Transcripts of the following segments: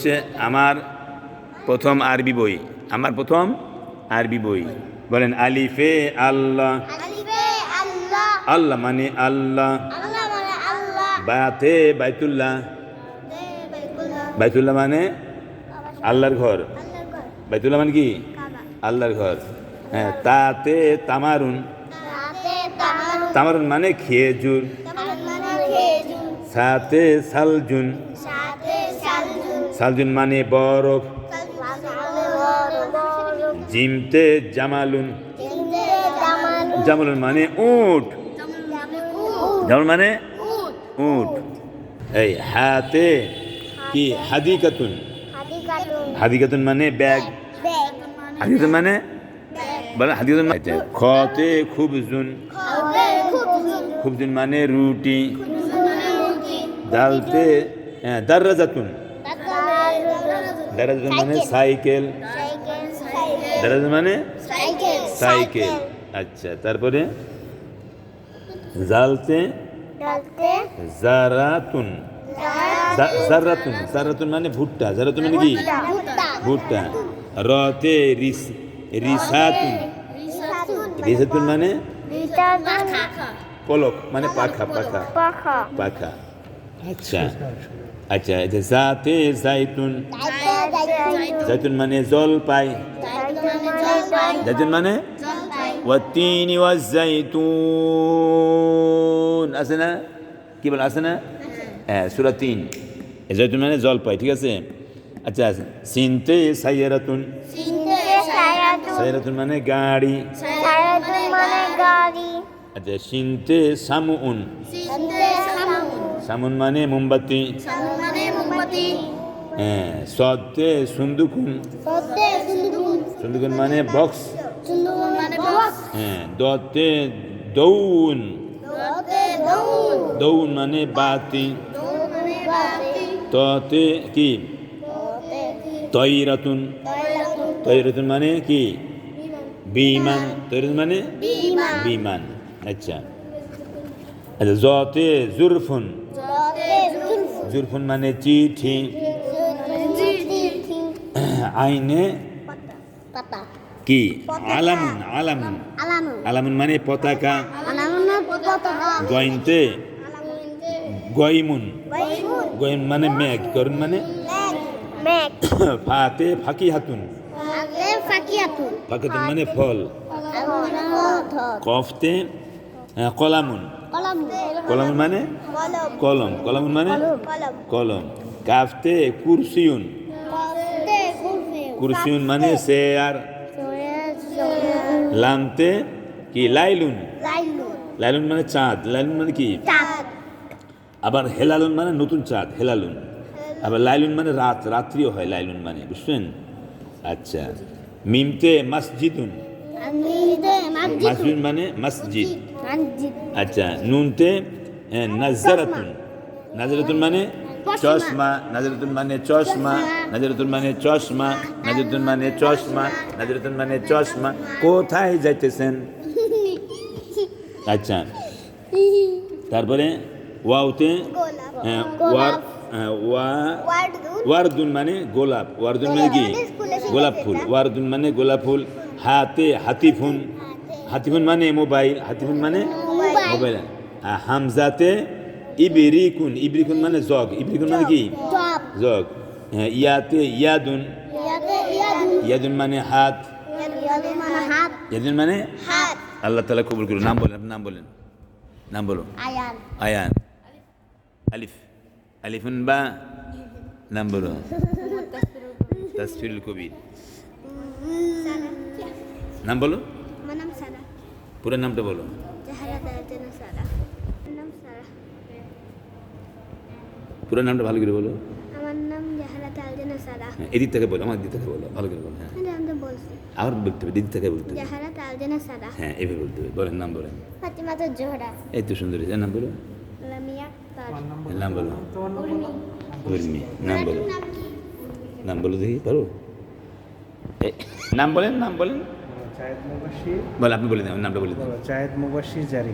হচ্ছে আমার প্রথম আরবি বই। আমার প্রথম আরবি বই। বলেন আলিফে আল্লাহ। আল্লাহ। আল্লাহ মানে আল্লাহ। মানে বাতে বাইতুল্লাহ। বাইতুল্লাহ। মানে আল্লাহর ঘর। বাইতুল্লাহ মানে কি? আল্লাহর ঘর। হ্যাঁ তাতে তামারুন মানে খেজুর। তামারুন মানে খেজুর। সাথে সালজুন। সালজুন মানে বরফ। জিমতে জামালুন। জামালুন মানে উট। জামাল মানে উট। উট এই হাতে কি হাদিকাতুন? হাদিকাতুন হাদিকাতুন মানে ব্যাগ। হাদিকাতুন মানে বলে হাদিকাতুন মানে খতে খুবজুন। খাবে খুবজুন খুবজুন মানে রুটি। মানে রুটি। দালতে হ্যাঁ, দার্রাজাতুন। দার্রাজাতুন মানে সাইকেল সাইকেল সাইকেল মানে সাইকেল সাইকেল আচ্ছা তারপরে? জালতে? জারাতুন। জারাতুন। জারাতুন। মানে ভুট্টা। জারাতুন মানে কি? ভুট্টা। ভুট্টা। রতে রিস রিসাতুন। রিসাতুন। রিসাতুন মানে? পলক মানে পাখা পাখা। পাখা। আচ্ছা। আচ্ছা এই যে জাতে জাইতুন। জাইতুন মানে দাইতে মানে জাইতুন মানে ওয়াতিনি ওয়াজাইতুন আছে না কি বল আছে না হ্যাঁ সুরা তিন জাইতুন মানে জলপাই ঠিক আছে আচ্ছা সিনতে সাইয়ারাতুন সাইয়ারাতুন মানে গাড়ি আচ্ছা সিনতে সামুন সামুন মানে মোমবাতি সামুন মানে মোমবাতি হ্যাঁ সতে সুন্দুকুন সতে সুন্দুন সুন্দুকুন মানে বক্স সুন্দুন মানে বক্স হ্যাঁ দতে দৌন সতে দৌন দৌন মানে বাতি দৌন মানে বাতি ততে কি সতে তৈরাতুন তৈলাতুন তৈরাতুন মানে কি বিমান তৈরাতুন মানে বিমান বিমান আচ্ছা আচ্ছা জতে জুরফুন সতে জুলফ জুরফুন মানে চিঠি চিঠি আইনে পাতা। কি? আলামুন আলামুন। আলামু আলামুন মানে পতাকা। গয়মুন। বাইমুন গয়ম মানে মেঘ। করুন মানে? ফাতে ফাঁকি হাতুন। ফাঁকাতুন মানে ফল। ধর কফতে কলামুন। কলামুন। মানে? কলম। কলম। কলামুন মানে? কলম। কাফতে কুরসিউন। কুরসিউন মানে চেয়ার লামতে কি লাইলুন লাইলু লাইলুন মানে চাঁদ লাইলুন মানে কি আবার হেলালুন মানে নতুন চাঁদ হেলালুন আবার লাইলুন মানে রাত রাত্রিও হয় লাইলুন মানে বুঝছেন আচ্ছা মিমতে মসজিদুন মসজিদ মানে মসজিদ আচ্ছা নুনতে নাজারাতুন নাজারাতুন মানে চশমা নাজারাতুন মানে চশমা নাজারাতুন মানে চশমা নাজারাতুন মানে চশমা নাজারাতুন মানে চশমা। কোথায় যাইতেছেন? আচ্ছা। তারপরে ওয়াওতে হ্যাঁ, হ্যাঁ, ওয়ারদুন। মানে গোলাপ। ওয়ারদুন মানে কি? গোলাপ। ফুল। ওয়ারদুন মানে গোলাপ ফুল। হাতে হাতিফুন। হাতিফুন মানে মোবাইল। হাতিফুন মানে। মোবাইল। হামজাতে ইবরিকুন ইবরিকুন মানে জগ ইবরিকুন মানে কি? জগ হ্যাঁ, ইয়াতে ইয়াদুন। ইয়াদুন। মানে হাত। ইয়াদু মানে হাত। ইয়াদুন মানে হাত। আল্লাহ তালা কবুল করুন। নাম বলেন নাম বলেন। নাম বলো। আয়ান। আলিফ। আলিফুন বা নাম বলো। তাসফিরুল কবির। নাম বলো। পুরো নামটা বলো জাহারা দায়তেনা সারা আমার নাম সারা পুরো নামটা ভালো করে বলো। আমার নাম সারা। হ্যাঁ, এদিক থেকে বলো আমার দিক থেকে বলো ভালো করে বলো হ্যাঁ। আবার বলতে হবে দিক থেকে বলতে হবে। সারা। হ্যাঁ এভাবে বলতে হবে বলেন নাম বলেন। ফাতিমা তো জোহরা। এই তো সুন্দর হয়েছে নাম বলো। লামিয়া তার। নাম বলো। উর্মি নাম বলো। নাম বলো দেখি পারো? নাম বলেন নাম বলেন। জায়েদ মুবাশির। বল আপনি বলে দেন নামটা বলে দেন। জায়েদ মুবাশির জারি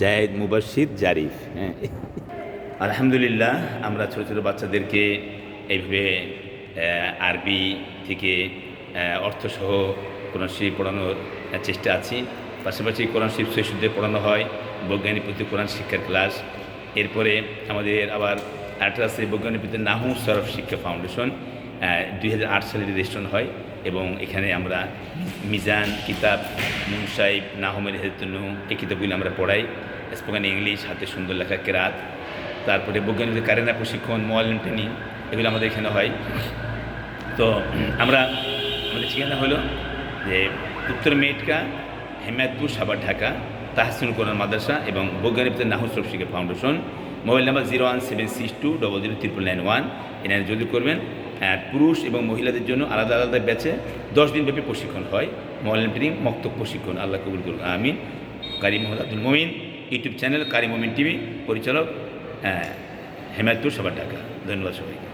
জায়েদ মুবাশির জারিফ হ্যাঁ। আলহামদুলিল্লাহ, আমরা ছোট ছোট বাচ্চাদেরকে এইভাবে আরবি থেকে অর্থসহ কোরআন শরীফ পড়ানোর চেষ্টা আছি। পাশাপাশি কোরআন শরীফ শৈশুদ্ধে পড়ানো হয়, বৈজ্ঞানিক প্রতি কোরআন শিক্ষার ক্লাস। এরপরে আমাদের আবার আছে, বৈজ্ঞানিক প্রতি নাহু সরফ শিক্ষা ফাউন্ডেশন দুই হাজার আট সালে রেজিস্ট্রেশন হয় এবং এখানে আমরা মিজান, কিতাব, মুনসাইব নাহমের হেতনু এই কিতাবগুলি আমরা পড়াই। স্পোকেন ইংলিশ, হাতে সুন্দর লেখা কেরাত। তারপরে বৈজ্ঞানিক কারেনা প্রশিক্ষণ মোয়ালিম ট্রেনিং এগুলো আমাদের এখানে হয়। তো আমরা, আমাদের ঠিকানা হলো যে উত্তর মেটকা, হেমায়তপুর সাবার ঢাকা তাহসিন কোরআন মাদ্রাসা এবং বৈজ্ঞানিক নাহুস শিক্ষা foundation. Mobile number zero one seven six two double zero triple nine one, এনারে যদি করবেন। পুরুষ এবং মহিলাদের জন্য আলাদা আলাদা ব্যাচে দশ দিন ব্যাপী প্রশিক্ষণ হয়। মোবাইল ট্রেনিং মক্তব প্রশিক্ষণ, আল্লাহ কবুল করুন আমিন। কারি মোহাম্মদ আব্দুল মমিন, ইউটিউব চ্যানেল কারি মমিন টিভি, পরিচালক আহ, হেমায়তপুর সবার ঢাকা ধন্যবাদ সবাইকে।